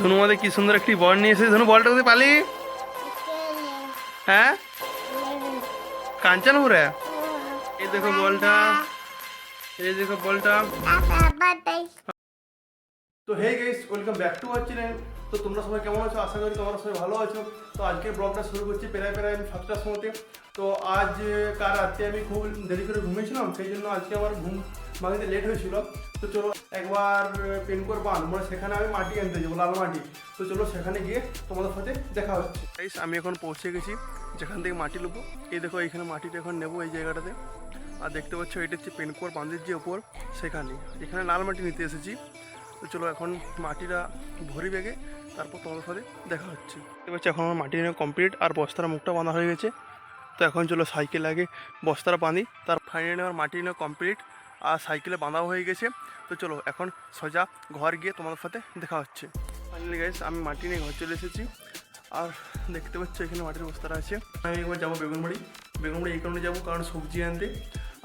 ধনু আমাদের কি সুন্দর একটি বল নিয়ে এসেছে ধনু বলটা কোথায় পালি হ্যাঁ কাঞ্চনপুরে এই দেখো বলটা এই দেখো বলটা তো hey guys welcome back to our channel তো তোমরা সবাই কেমন আছো? আশা করি তোমরা সবাই ভালো আছো। তো আজকে ব্লগটা শুরু করছি প্রায় প্রায় আমি সাতটার সময়তে। তো আজ আহ, কাল রাতে আমি খুব দেরি করে ঘুমিয়েছিলাম সেই জন্য আজকে আমার ঘুম ভাঙতে লেট হয়েছিল। তো চলো একবার পেনকোর বান মানে সেখানে আমি মাটি আনতে যাব লাল মাটি। তো চলো সেখানে গিয়ে তোমাদের সাথে দেখা হচ্ছে। আমি এখন পৌঁছে গেছি যেখান থেকে মাটি নেব এই দেখো এখানে মাটিটা এখন নেব এই জায়গাটাতে। আর দেখতে পাচ্ছ এটা হচ্ছে পেনকোর বাঁধের যে ওপর সেখানে। এখানে লাল মাটি নিতে এসেছি। তো চলো এখন মাটিটা ভরি ব্যাগে তারপর তোমাদের সাথে দেখা হচ্ছে। পাচ্ছি এখন আমার মাটি নেওয়া কমপ্লিট আর বস্তার মুখটা বাঁধা হয়ে গেছে। তো এখন চলো সাইকেল আগে বস্তাটা বাঁধি। তার ফাইনালি আমার মাটি নেওয়া কমপ্লিট আর সাইকেলে বাঁধাও হয়ে গেছে। তো চলো এখন সোজা ঘর গিয়ে তোমাদের সাথে দেখা হচ্ছে। ফাইনালি গাইস আমি মাটি নিয়ে ঘর চলে এসেছি। আর দেখতে পাচ্ছ এখানে মাটির বস্তাটা আছে। আমি একবার যাব বেগুনবাড়ি বেগুনবাড়ি এই কারণে যাব কারণ সবজি আনতে।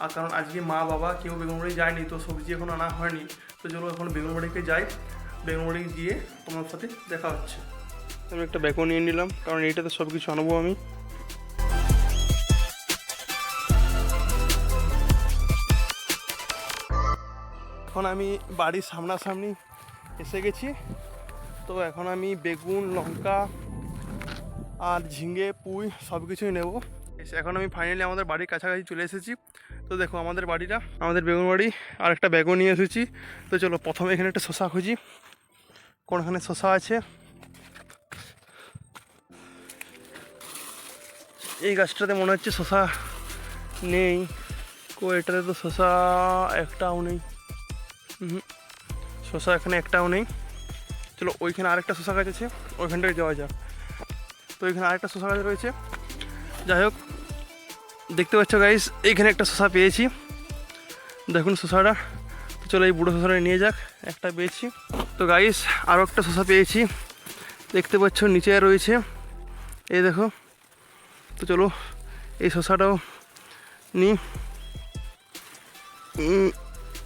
আর কারণ আজকে মা বাবা কেউ বেগুনবাড়ি যায়নি, তো সবজি এখন আনা হয়নি। তো চলো এখন বেগুনবাড়িকে যাই। বেগুনবাড়ি গিয়ে তোমার সাথে দেখা হচ্ছে। আমি একটা ব্যাগও নিয়ে নিলাম, কারণ এইটাতে সব কিছু আনব আমি। এখন আমি বাড়ির সামনাসামনি এসে গেছি। তো এখন আমি বেগুন, লঙ্কা আর ঝিঙে, পুঁই সব কিছুই নেব এখন আমি ফাইনালি আমাদের বাড়ির কাছাকাছি চলে এসেছি। তো দেখো আমাদের বাড়িটা, আমাদের বেগুন বাড়ি আর একটা ব্যাগও নিয়ে এসেছি। তো চলো প্রথমে এখানে একটা শশা খুঁজি। কোনখানে শশা আছে? এই গাছটাতে মনে হচ্ছে শশা নেই। কো এটাতে তো শশা একটাও নেই। শশা এখানে একটাও নেই। চলো, ওইখানে আরেকটা শশা গাছ আছে, ওইখানটায় যাওয়া যাক। তো ওইখানে আরেকটা শশা গাছ রয়েছে। যাই হোক, দেখতে পাচ্ছ গাইস এইখানে একটা শশা পেয়েছি। দেখুন শশাটা। চলো, এই বুড়ো শশাটা নিয়ে যাক। একটা পেয়েছি। তো গাইস আরও একটা শশা পেয়েছি। দেখতে পাচ্ছ নিচে রয়েছে। এই দেখো তো চলো এই শশাটাও নি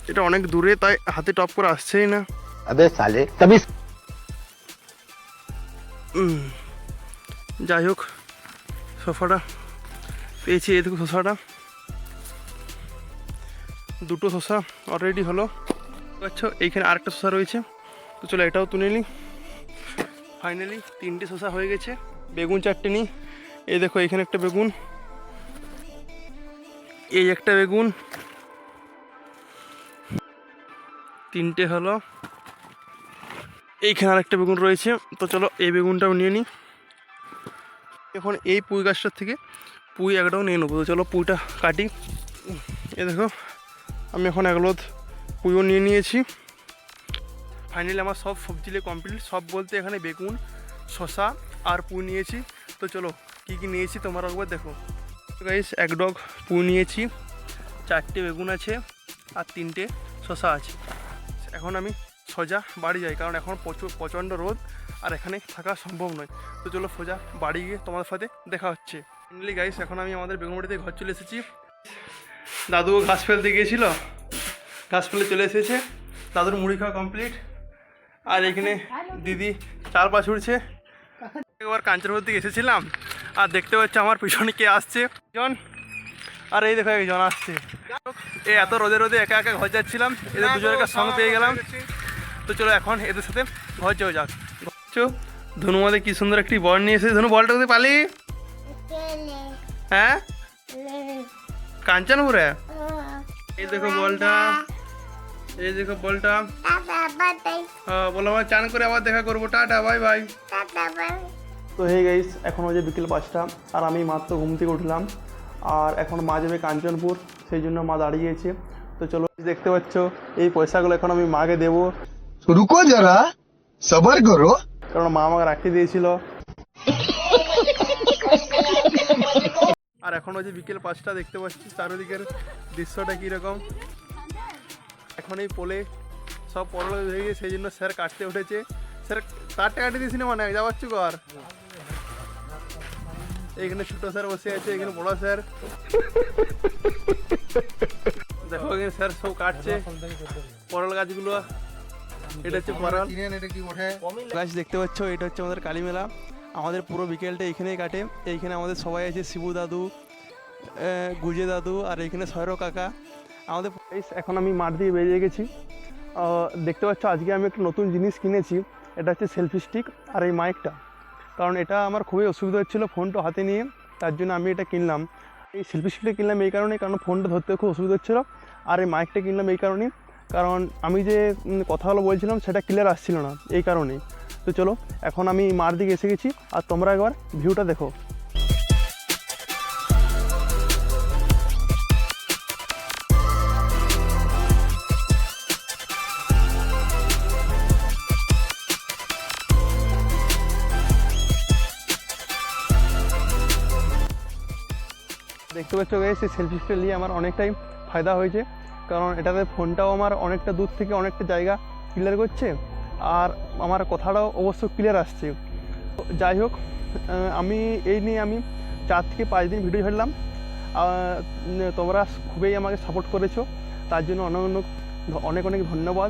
এটা অনেক দূরে তাই হাতে টপ করে আসছেই না। যাই হোক শশাটা পেয়েছি এই দেখো শশাটা। দুটো শশা অলরেডি হলো। আচ্ছা এইখানে আরেকটা শশা রয়েছে। তো চলো এটাও তুলে নিই। ফাইনালি তিনটে শসা হয়ে গেছে। বেগুন চারটে নিই। এই দেখো, এখানে একটা বেগুন। এই একটা বেগুন। তিনটে হলো। এইখানে আরেকটা বেগুন রয়েছে। তো চলো এই বেগুনটাও নিয়ে নিই। এখন এই পুঁই গাছটার থেকে পুঁই একটাও নিয়ে নেব। তো চলো পুঁইটা কাটি। এ দেখো, আমি এখন একলোদ পুঁইও নিয়ে নিয়েছি। ফাইনালি আমার সব সবজিলে কমপ্লিট সব বলতে এখানে বেগুন শশা আর পু নিয়েছি। তো চলো, কী কী নিয়েছি তোমরা একবার দেখো। গাইস এক ডগ পু নিয়েছি, চারটে বেগুন আছে আর তিনটে শশা আছে। এখন আমি সোজা বাড়ি যাই, কারণ এখন প্রচুর প্রচণ্ড রোদ আর এখানে থাকা সম্ভব নয়। তো চলো সোজা বাড়ি গিয়ে তোমাদের সাথে দেখা হচ্ছে। ফাইনালি গাইস এখন আমি আমাদের বেগুনবাড়িতে ঘর চলে এসেছি। দাদুও ঘাস ফেলতে গিয়েছিল, ঘাস ফেলে চলে এসেছে। দাদুর মুড়ি খাওয়া কমপ্লিট আর এখানে দিদি চার পা ছুটছে একবার কাঞ্চনপুর দিকে এসেছিলাম আর দেখতে পাচ্ছি আমার পিছনে কে আসছে। জন আর এই দেখো একজন আসছে। এই এত রোদে রোদে একা একা ঘর যাচ্ছিলাম এদের দুজনের কাছে সঙ্গ পেয়ে গেলাম। তো চলো এখন এদের সাথে ঘর যাওয়া যাক। চো ধনু আমাদের কি সুন্দর একটি বল নিয়ে এসেছে। ধনু বলটা কোথায় পালি? হ্যাঁ? কাঞ্চনপুরে? এই দেখো বলটা। এই দেখো বলটা। হ্যাঁ, বলো আমার চান করে আবার দেখা করব। Tata bye bye. তো হে গাইস এখন ওই যে বিকেল পাঁচটা আর আমি মাত্র ঘুম থেকে উঠলাম। আর এখন মা যাবে কাঞ্চনপুর সেই জন্য মা দাঁড়িয়েছে তো চলো দেখতে পাচ্ছ এই পয়সাগুলো এখন আমি মাকে দেবো। রুকো যারা সবার করো। কারণ মা আমাকে রাখিয়ে দিয়েছিল। আর এখন ওই যে বিকেল পাঁচটা দেখতে পাচ্ছি চারিদিকের দৃশ্যটা কীরকম। এখন এই পোলে সব পরল হয়ে গেছে সেই জন্য স্যার কাটতে উঠেছে। স্যার তারটা কাটিয়ে দিয়েছি না মানে যাওয়াচ্ছু কর। এইখানে ছোট স্যার বসে আছে এখানে বড় স্যার। দেখো এখানে স্যার সব কাটছে পরল গাছগুলো এটা হচ্ছে পরাল চিনেন এটা কি ওঠে গাছ দেখতে পাচ্ছ এটা হচ্ছে আমাদের কালী মেলা আমাদের পুরো বিকেলটা এখানেই কাটে। এইখানে আমাদের সবাই আছে শিবু দাদু গুজে দাদু আর এইখানে সৈরব কাকা। আমাদের এখন আমি মাঠ দিয়ে বেরিয়ে গেছি। দেখতে পাচ্ছ, আজকে আমি একটা নতুন জিনিস কিনেছি। এটা হচ্ছে সেলফি স্টিক আর এই মাইকটা কারণ এটা আমার খুবই অসুবিধা হচ্ছিল ফোনটা হাতে নিয়ে, তার জন্য আমি এটা কিনলাম। এই সেলফি স্টিকটা কিনলাম এই কারণে কারণ ফোনটা ধরতে খুব অসুবিধা হচ্ছিল। আর এই মাইকটা কিনলাম এই কারণে কারণ আমি যে কথাগুলো বলছিলাম, সেটা ক্লিয়ার আসছিল না, এই কারণেই। তো চলো, এখন আমি মার দিকে এসে গেছি, আর তোমরা একবার ভিউটা দেখো। দেখতে পাচ্ছ গাইস এই সেলফি স্টিক নিয়ে আমার অনেকটাই ফায়দা হয়েছে। কারণ এটাতে ফোনটাও আমার অনেকটা দূর থেকে অনেকটা জায়গা ক্লিয়ার করছে আর আমার কথাটাও অবশ্য ক্লিয়ার আসছে। যাই হোক আমি এই নিয়ে আমি চার থেকে পাঁচ দিন ভিডিও ছাড়লাম। তোমরা খুবই আমাকে সাপোর্ট করেছ। তার জন্য অনেক অনেক অনেক অনেক ধন্যবাদ।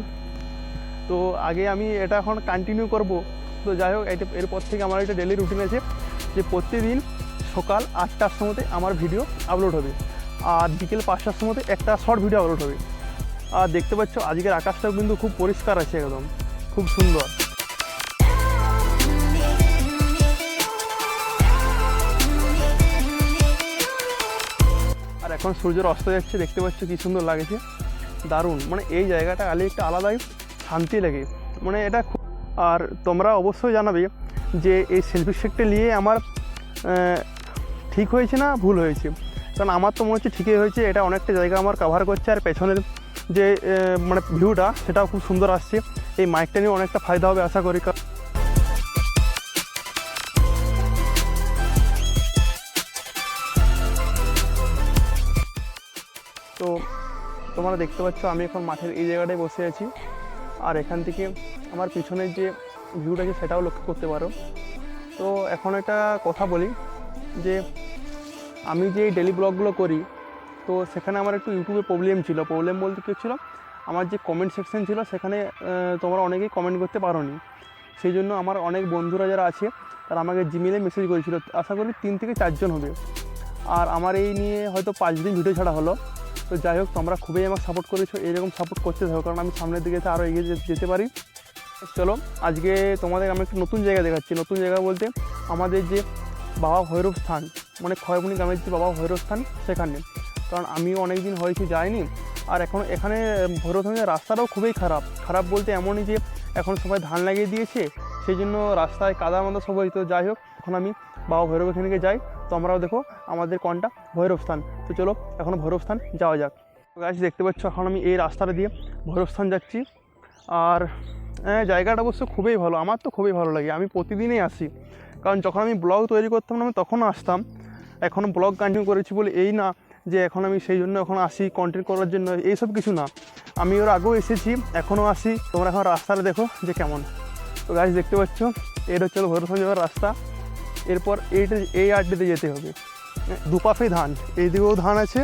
তো আগে আমি এটা এখন কন্টিনিউ করব। তো যাই হোক এটা এরপর থেকে আমার একটা ডেলি রুটিন আছে যে প্রতিদিন সকাল আটটার সময়তে আমার ভিডিও আপলোড হবে। আর বিকেল পাঁচটার সময়তে একটা শর্ট ভিডিও আপলোড হবে। আর দেখতে পাচ্ছ, আজকের আকাশটাও কিন্তু খুব পরিষ্কার আছে একদম। খুব সুন্দর। আর এখন সূর্যের অস্ত যাচ্ছে, দেখতে পাচ্ছ কি সুন্দর লাগছে। দারুণ। মানে এই জায়গাটা আলে একটা আলাদাই শান্তি লাগে। মানে এটা আর তোমরা অবশ্যই জানাবে যে এই সেলফি স্টিকটা নিয়ে আমার ঠিক হয়েছে না ভুল হয়েছে? কারণ আমার তো মনে হচ্ছে ঠিকই হয়েছে, এটা অনেকটা জায়গা আমার কাভার করছে আর পেছনের যে মানে ভিউটা সেটাও খুব সুন্দর আসছে। এই মাইকটা নিয়ে অনেকটা ফায়দা হবে আশা করি তো তোমরা দেখতে পাচ্ছ, আমি এখন মাঠের এই জায়গাটায় বসে আছি। আর এখান থেকে আমার পিছনের যে ভিউটা আছে, সেটাও লক্ষ্য করতে পারো। তো এখন একটা কথা বলি যে আমি যে ডেলি ব্লগগুলো করি, তো সেখানে আমার একটু ইউটিউবে প্রবলেম ছিল। প্রবলেম বলতে কী ছিল, আমার যে কমেন্ট সেকশন ছিল সেখানে তোমরা অনেকেই কমেন্ট করতে পারোনি। সেই জন্য আমার অনেক বন্ধুরা যারা আছে, তারা আমাকে জিমেলে মেসেজ করেছিল। আশা করি তিন থেকে চারজন হবে। আর আমার এই নিয়ে হয়তো পাঁচ দিন ভিডিও ছাড়া হলো। তো যাই হোক, তোমরা খুবই আমাকে সাপোর্ট করেছ। এরকম সাপোর্ট করতে থাকো, কারণ আমি সামনের দিকে আরও এগিয়ে যেতে পারি। চলো, আজকে তোমাদের আমি একটা নতুন জায়গা দেখাচ্ছি। নতুন জায়গা বলতে আমাদের যে বাবা ভৈরব স্থান মানে খয়মনি গ্রামের যে বাবা ভৈরব স্থান সেখানে। কারণ আমিও অনেক দিন হয়েছে যাইনি আর এখন এখানে ভৈরব স্থানের রাস্তাটাও খুবই খারাপ। খারাপ বলতে এমনই যে এখন সবাই ধান লাগিয়ে দিয়েছে সেই জন্য রাস্তায় কাদা মাদা সব হয়েছে। তো যাই হোক এখন আমি বাবা ভৈরব এখানে যাই তোমরাও দেখো আমাদের কোনটা ভৈরব স্থান। তো চলো এখন ভৈরব স্থান যাওয়া যাক। গাছ দেখতে পাচ্ছ এখন আমি এই রাস্তাটা দিয়ে ভৈরব স্থান যাচ্ছি। আর হ্যাঁ, জায়গাটা অবশ্য খুবই ভালো আমার তো খুবই ভালো লাগে। আমি প্রতিদিনই আসি। কারণ যখন আমি ব্লগ তৈরি করতাম না, আমি তখনও আসতাম। এখন ব্লগ কন্টিনিউ করেছি বলে এই না যে এখন আমি সেই জন্য এখন আসি কন্টেন্ট করার জন্য, এইসব কিছু না। আমি ওর আগেও এসেছি, এখনও আসি। তোমরা এখন রাস্তাটা দেখো যে কেমন। তো গাছ দেখতে পাচ্ছ? এটা হচ্ছে ভৈরব যাওয়ার রাস্তা। এরপর এইটা, এই আড্ডিতে যেতে হবে। দুপাফে ধান, এইদিকেও ধান আছে,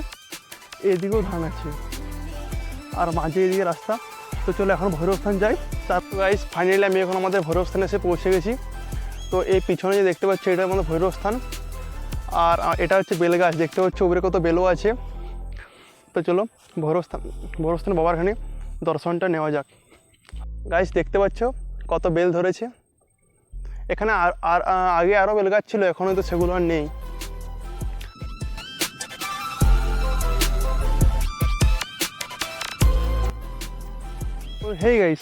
এইদিকেও ধান আছে। আর মাঝে এদিকে রাস্তা। তো চলো এখন ভৈরবস্থান যাই। তারপর গাইস ফাইনালি আমি এখন আমাদের ভৈরবস্থানে এসে পৌঁছে গেছি। তো এই পিছনে যে দেখতে পাচ্ছি এটা আমাদের ভৈরবস্থান আর এটা হচ্ছে বেল গাছ দেখতে পাচ্ছ উপরে কত বেলও আছে। তো চলো ভৈরবস্থান ভৈরবস্থান বাবার এখানে দর্শনটা নেওয়া যাক। গাইস দেখতে পাচ্ছ কত বেল ধরেছে। এখানে আর আর আগে আরও বেল গাছ ছিল, এখন তো সেগুলো আর নেই। হেই গাইস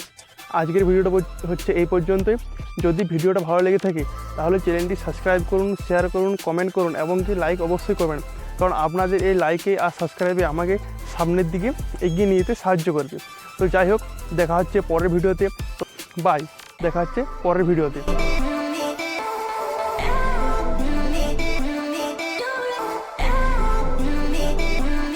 আজকের ভিডিওটা হচ্ছে এই পর্যন্তই। যদি ভিডিওটা ভালো লেগে থাকে, তাহলে চ্যানেলটি সাবস্ক্রাইব করুন শেয়ার করুন কমেন্ট করুন এবং কি লাইক অবশ্যই করবেন। কারণ আপনাদের এই লাইকে আর সাবস্ক্রাইবে আমাকে সামনের দিকে এগিয়ে নিয়ে যেতে সাহায্য করবে। তো যাই হোক, দেখা হচ্ছে পরের ভিডিওতে। বাই দেখা হচ্ছে পরের ভিডিওতে।